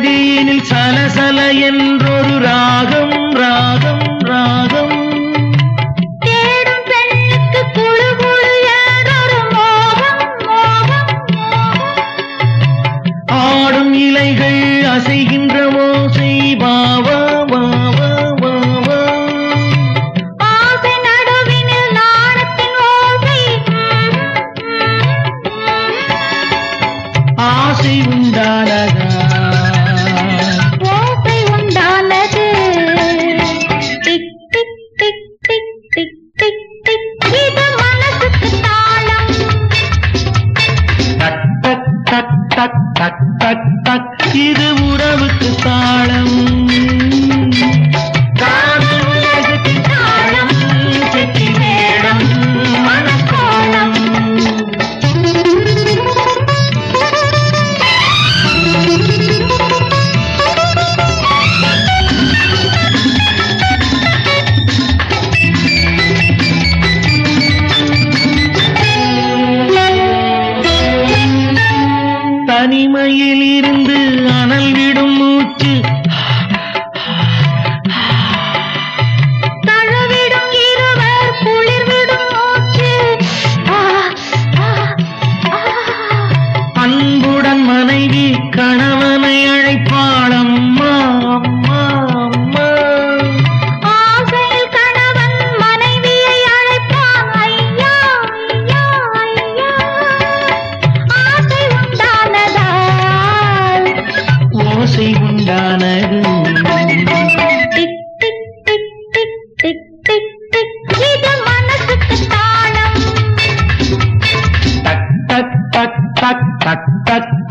நதியினில் சலசல என்றொரு ராகம் ராகம் ராகம். ஆடும் இலைகள் அசைகின்ற ஓசை வாவா வாவா வாவா ஆசை நடுவினில் டக் டக் டக் இது உறவுக்கு தாளம். மனைவி கணவனை அழைப்பாள் அம்மா அம்மா அம்மா. ஆசையில் கணவன் மனைவியை அழைப்பான் ஐயா ஐயா ஐயா. ஆசை உண்டானதால் ஓசை உண்டானது. Tick tick tick tick tick tick tick. இது மனசுக்கு தாளம். டக் டக் டக் டக் டக் டக் டக். இது